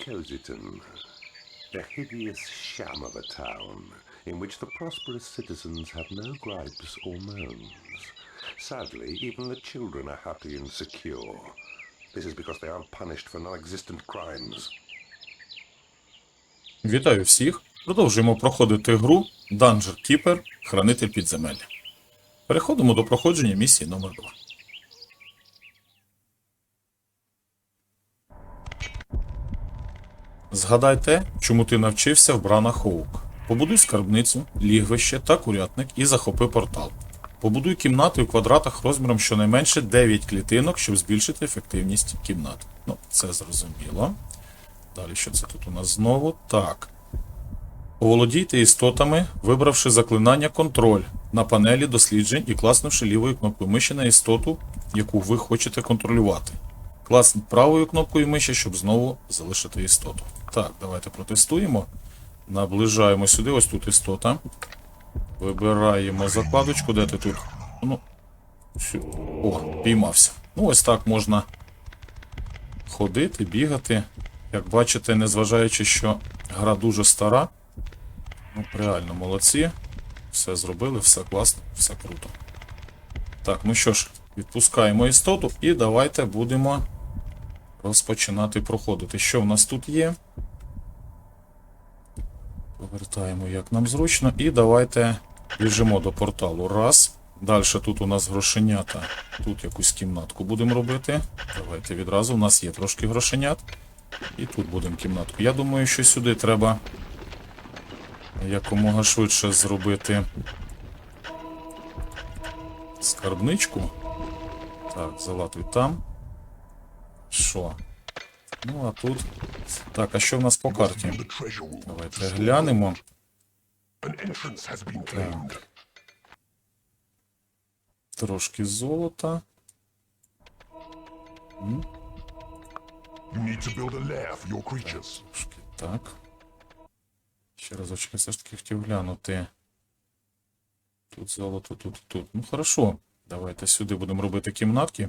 Cosyton. A hideous sham of a town in which the prosperous citizens have no gripes or moans. Sadly, even the children are happy and secure. This is because they aren't punished for non-existent crimes. Вітаю всіх! Продовжуємо проходити гру Danger Keeper Хранитель підземелля. Переходимо до проходження місії номер 2 Згадай те, чому ти навчився в Брана Хоук. Побудуй скарбницю, лігвище та курятник і захопи портал. Побудуй кімнати у квадратах розміром щонайменше 9 клітинок, щоб збільшити ефективність кімнат. Ну, це зрозуміло. Далі, що це тут у нас знову? Так. Оволодійте істотами, вибравши заклинання контроль на панелі досліджень і класнувши лівою кнопкою миші на істоту, яку ви хочете контролювати. Класніть правою кнопкою миші, щоб знову залишити істоту. Так, давайте протестуємо. Наближаємо сюди, ось тут істота. Вибираємо закладочку, де ти тут. Ну, О, піймався. Ну, ось так можна ходити, бігати. Як бачите, незважаючи, що гра дуже стара, ну, реально молодці. Все зробили, все класно, все круто. Так, ну що ж, відпускаємо істоту і давайте будемо розпочинати проходити. Що в нас тут є? Повертаємо як нам зручно. І давайте біжимо до порталу. Раз. Далі тут у нас грошенята. Тут якусь кімнатку будемо робити. Давайте відразу. У нас є трошки грошенят. І тут будемо кімнатку. Я думаю, що сюди треба якомога швидше зробити скарбничку. Так, залатуй там. Що? Ну, а тут. Так, а що в нас по карті? Давайте глянемо. Claimed. Трошки золота. Creatures. Трошки так. Ще разочок, я все ж таки хотів глянути. Тут золото, тут, тут. Ну, хорошо. Давайте сюди будемо робити кімнатки.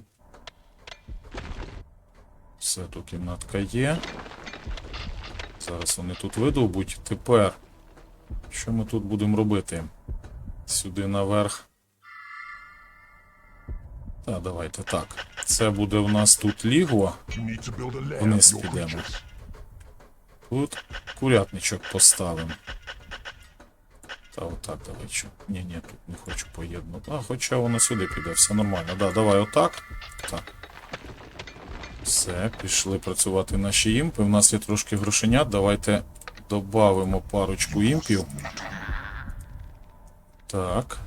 Все, тут кімнатка є. Зараз вони тут видовбуть. Тепер. Що ми тут будемо робити? Сюди наверх. Так, давайте так. Це буде у нас тут лігво. Вниз підемо. Тут курятничок поставимо. Та отак давай що. Ні, ні, тут не хочу поєднати. А, хоча воно сюди піде, все нормально. Да, давай отак. Так. Все, пішли працювати наші імпи. У нас є трошки грошенят. Давайте додамо парочку імпів. Так.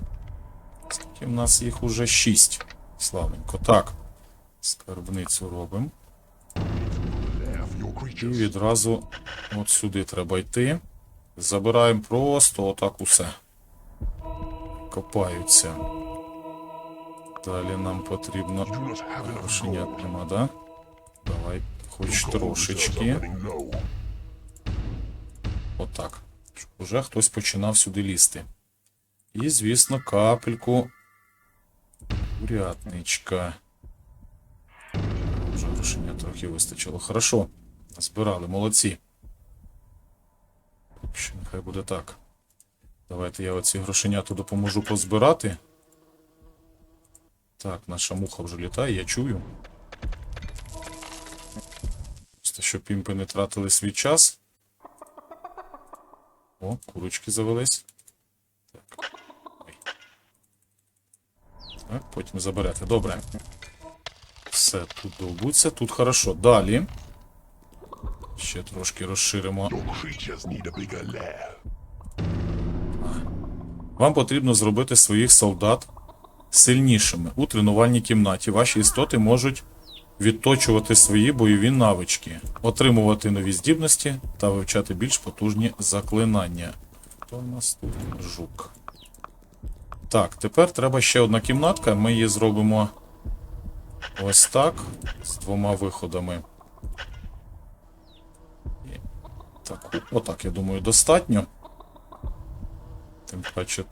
Скільки в нас їх уже 6. Славненько. Так. Скарбницю робимо. І відразу от сюди треба йти. Забираємо просто отак усе. Копаються. Далі нам потрібно. Грошенят нема, да? Хоч трошечки. Отак. Щоб Уже хтось починав сюди лізти. І, звісно, капельку. Курятничка. Вже грошення трохи вистачило. Хорошо. Збирали, молодці. Ще нехай буде так. Давайте я оці грошенята допоможу позбирати. Так, наша муха вже літає, я чую. Щоб імпи не тратили свій час. О, курочки завелись. Так. Так, потім заберете. Добре. Все, тут довбуться, тут хорошо. Далі. Ще трошки розширимо. Вам потрібно зробити своїх солдат сильнішими. У тренувальній кімнаті ваші істоти можуть відточувати свої бойові навички, отримувати нові здібності та вивчати більш потужні заклинання. Хто у нас тут жук? Так, тепер треба ще одна кімнатка. Ми її зробимо ось так, з двома виходами. І таку. Отак, я думаю, достатньо. Тим паче.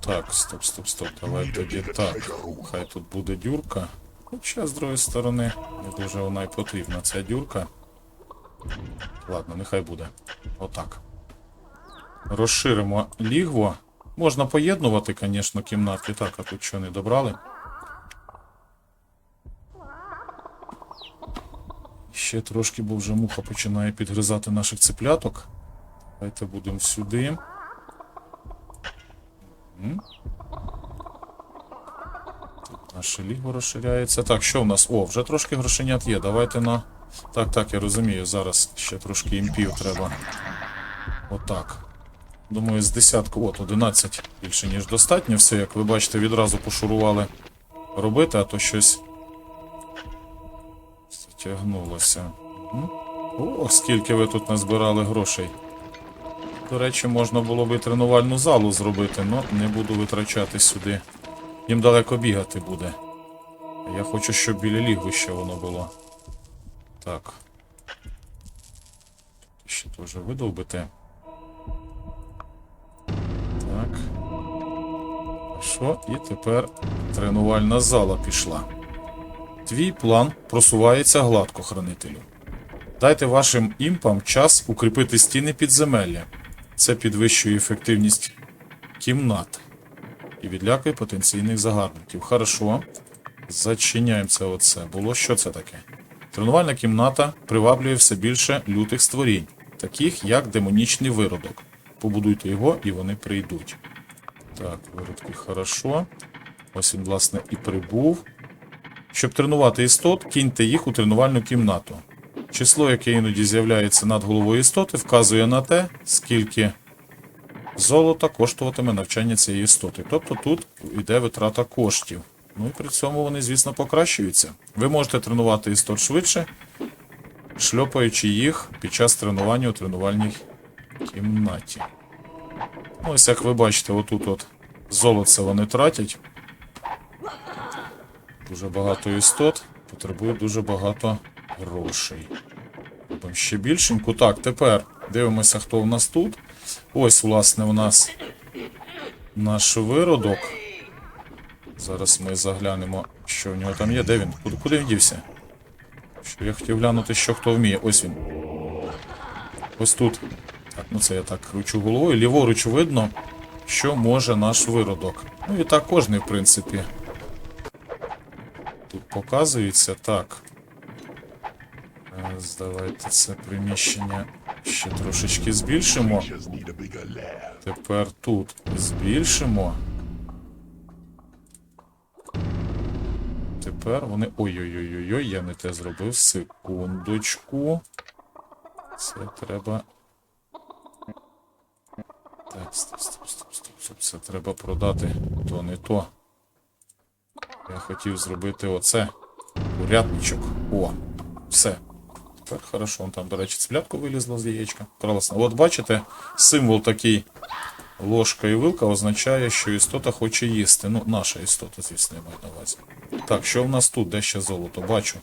Так, стоп, стоп, стоп. Давай тоді так. Хай тут буде дюрка. Хоча, з другої сторони, не дуже вона й потрібна ця дюрка. Ладно, нехай буде. Отак. Розширимо лігво. Можна поєднувати, звісно, кімнати. Так, а тут що не добрали? Ще трошки, бо вже муха починає підгризати наших цепляток. Давайте будемо сюди. Мгм. Наше лігво розширяється. Так, що в нас? О, вже трошки грошенят є. Давайте на. Так, так, я розумію. Зараз ще трошки імпів треба. Отак. Думаю, з десятку, от 11 більше, ніж достатньо. Все, як ви бачите, відразу пошурували робити, а то щось затягнулося. О, скільки ви тут назбирали грошей. До речі, можна було би тренувальну залу зробити, але не буду витрачати сюди. Їм далеко бігати буде. Я хочу, щоб біля лігвища воно було. Так. Ще теж видовбити. Так. Що? І тепер тренувальна зала пішла. Твій план просувається гладко, хранителю. Дайте вашим імпам час укріпити стіни підземелля. Це підвищує ефективність кімнат і відлякує потенційних загарбників. Хорошо. Зачиняємо це оце. Було що це таке? Тренувальна кімната приваблює все більше лютих створінь, таких як демонічний виродок. Побудуйте його, і вони прийдуть. Так, виродки хорошо. Ось він, власне, і прибув. Щоб тренувати істот, кіньте їх у тренувальну кімнату. Число, яке іноді з'являється над головою істоти, вказує на те, скільки золота коштуватиме навчання цієї істоти. Тобто тут йде витрата коштів. Ну і при цьому вони, звісно, покращуються. Ви можете тренувати істот швидше, шльопаючи їх під час тренування у тренувальній кімнаті. Ну, ось як ви бачите, отут от золоце вони тратять. Дуже багато істот, потребує дуже багато грошей. Робимо ще більшеньку. Так, тепер дивимося, хто в нас тут. Ось, власне, у нас наш виродок. Зараз ми заглянемо, що в нього там є. Де він? Куди, куди він дівся? Що я хотів глянути, що хто вміє. Ось він. Ось тут. Так, ну це я так кручу головою. Ліворуч видно, що може наш виродок. Ну і так кожний, в принципі. Тут показується так. Давайте це приміщення ще трошечки збільшимо. Тепер тут збільшимо. Тепер вони. Ой-ой-ой-ой, я не те зробив. Секундочку. Це треба. Так, стоп, стоп, стоп, стоп, стоп. Це треба продати. То не то. Я хотів зробити оце. Курятничок. О, все. Тепер хорошо. Там, до речі, цеплятко вилізло з яєчка. Класно. От бачите, символ такий ложка і вилка означає, що істота хоче їсти. Ну, наша істота, звісно, я маю на увазі. Так, що в нас тут? Де ще золото? Бачу.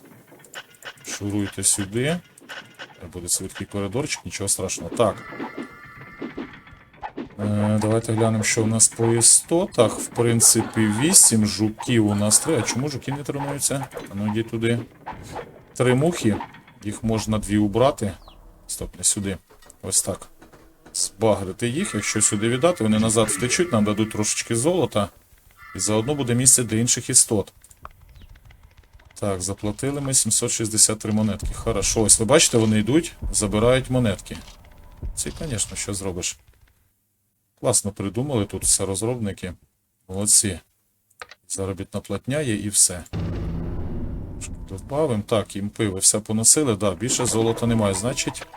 Шуруйте сюди. Буде швидкий коридорчик, нічого страшного. Так. Е, давайте глянемо, що в нас по істотах. В принципі, 8 жуків у нас 3. А чому жуки не тренуються? Ну йди туди. Три мухи. Їх можна дві убрати. Стоп, не сюди. Ось так. Збагрити їх. Якщо сюди віддати, вони назад втечуть, нам дадуть трошечки золота. І заодно буде місце для інших істот. Так, заплатили ми 763 монетки. Хорошо, ось ви бачите, вони йдуть, забирають монетки. Це, звісно, що зробиш. Класно придумали тут все розробники. Молодці. Заробітна платня є і все. Добавимо. Так, імпи, ви все поносили. Да, більше золота немає. Значить,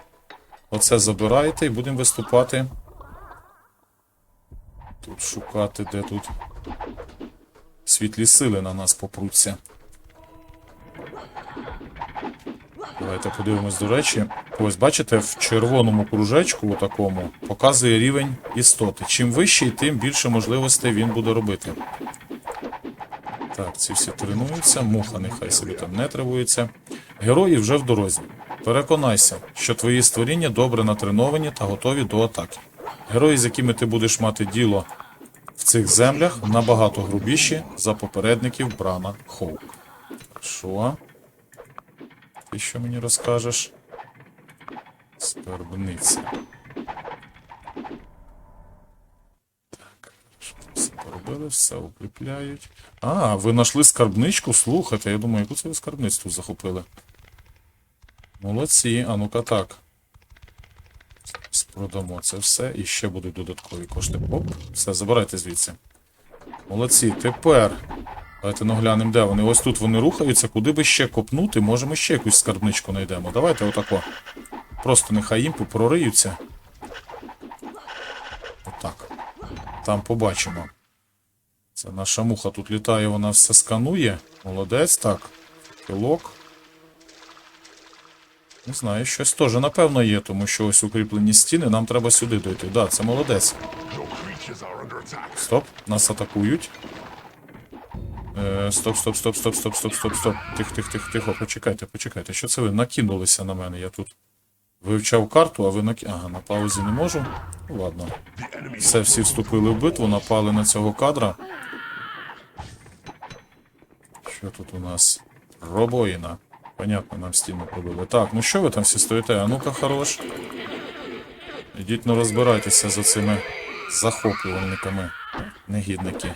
оце забираєте і будемо виступати. Тут шукати, де тут світлі сили на нас попруться. Давайте подивимось, до речі. Ось бачите, в червоному кружечку, такому, показує рівень істоти. Чим вищий, тим більше можливостей він буде робити. Так, ці всі тренуються, муха нехай собі там не тривується. Герої вже в дорозі. Переконайся, що твої створіння добре натреновані та готові до атаки. Герої, з якими ти будеш мати діло в цих землях, набагато грубіші за попередників Брана Хоук. Що? Ти що мені розкажеш? Скарбниця. Так, що там все укріпляють. А, ви знайшли скарбничку? Слухайте, я думаю, яку це ви скарбницю захопили? Молодці, а ну-ка так. Продамо це все і ще будуть додаткові кошти. Оп, все, забирайте звідси. Молодці, тепер. Давайте наглянемо, де вони. Ось тут вони рухаються. Куди би ще копнути, може ми ще якусь скарбничку знайдемо. Давайте отако. Просто нехай імпи прориються. Отак. Там побачимо. Це наша муха тут літає, вона все сканує. Молодець, так. Кілок. Не знаю, щось теж, напевно, є, тому що ось укріплені стіни, нам треба сюди дойти. Так, да, це молодець. Стоп, нас атакують. Е, Стоп, стоп, стоп, стоп, стоп, стоп, стоп, стоп. Тихо, тих, тих, тихо, почекайте, почекайте. Що це ви? Накинулися на мене. Я тут вивчав карту, а ви наки... Ага, на паузі не можу. Ну, Ладно. Все, всі вступили в битву, напали на цього кадра. Що тут у нас? Робоїна. Понятно, нам стіну пробили. Так, ну що ви там всі стоїте? А ну-ка, хорош. Ідіть, ну розбирайтеся за цими захоплювальниками. Негідники.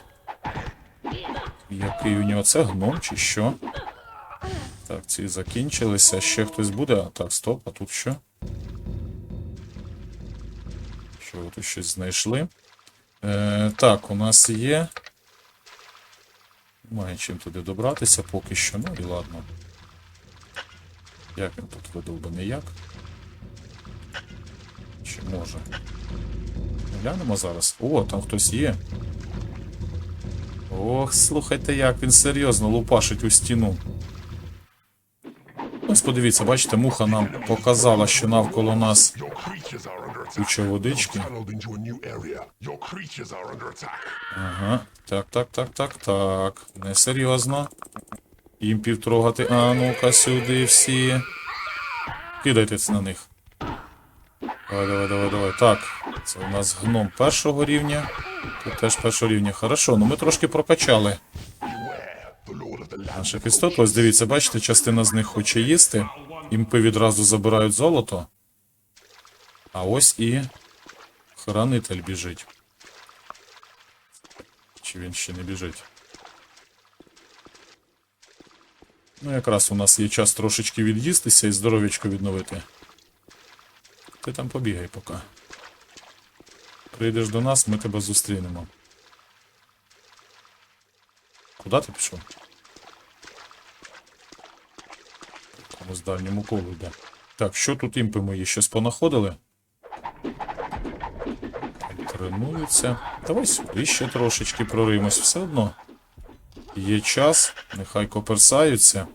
Який у нього це гном чи що? Так, ці закінчилися. Ще хтось буде. Так, стоп, а тут що? Що тут щось знайшли? Е, так, у нас є. Немає чим туди добратися поки що. Ну і ладно. Як він тут видовбаний як? Чи може? Глянемо зараз. О, там хтось є. Ох, слухайте, як він серйозно лупашить у стіну. Ось подивіться, бачите, муха нам показала, що навколо нас Куча водички. Ага. Так, так, так, так, так. Несерйозно. Імпів трогати. А ну-ка сюди всі. Кидайтесь на них. Давай, давай, давай, давай. Так. Це у нас гном першого рівня. Тут теж першого рівня. Хорошо, ну ми трошки прокачали наших істот. Ось дивіться, бачите, частина з них хоче їсти. Імпи відразу забирають золото. А ось і хранитель біжить. Чи він ще не біжить? Ну, якраз у нас є час трошечки від'їстися і здоров'ячко відновити. Ти там побігай поки. Прийдеш до нас, ми тебе зустрінемо. Куди ти пішов? Комусь дальньому колу йде. Так, що тут імпи мої? Щось понаходили? Там Тренуються. Давай сюди ще трошечки проримось. Все одно. Є час, нехай коперсаються.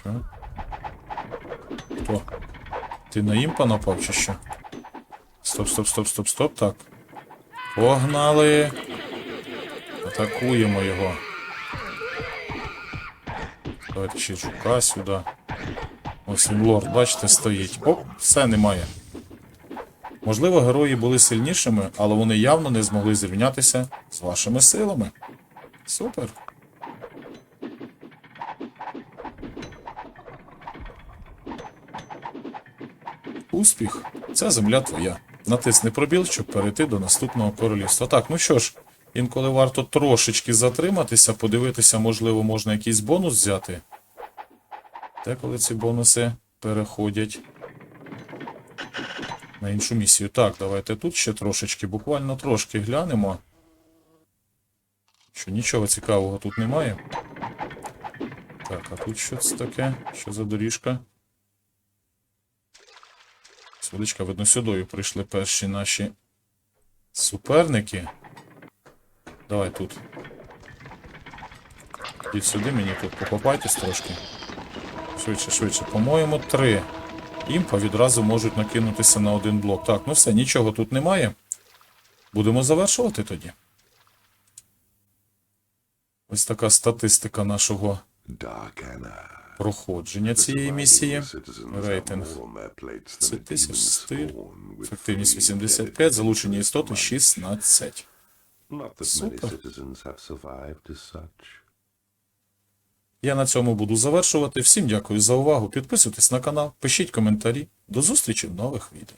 Що? Хто? Ти на імпа напав чи що? Стоп, стоп, стоп, стоп, стоп, так. Погнали. Атакуємо його. Давайте ще жука сюди. Ось він лорд, бачите, стоїть. Оп, все немає. Можливо, герої були сильнішими, але вони явно не змогли зрівнятися з вашими силами. Супер. Успіх. Ця земля твоя. Натисни пробіл, щоб перейти до наступного королівства. Так, ну що ж, інколи варто трошечки затриматися, подивитися, можливо, можна якийсь бонус взяти. Деколи ці бонуси переходять на іншу місію. Так, давайте тут ще трошечки, буквально трошки глянемо. Що нічого цікавого тут немає. Так, а тут що це таке? Що за доріжка? Сводичка, видно, сюдою прийшли перші наші суперники. Давай тут. Ідіть сюди, мені тут покопайтесь трошки. Швидше, швидше. По-моєму, три. Імпа відразу можуть накинутися на один блок. Так, ну все, нічого тут немає. Будемо завершувати тоді. Ось така статистика нашого проходження цієї місії. Рейтинг. Рейтинг Це 10 тисяч стиль. Ефективність 85, залучені істоти 16. Not that many Супер. citizens have survived as such. Я на цьому буду завершувати. Всім дякую за увагу. Підписуйтесь на канал, пишіть коментарі. До зустрічі в нових відео.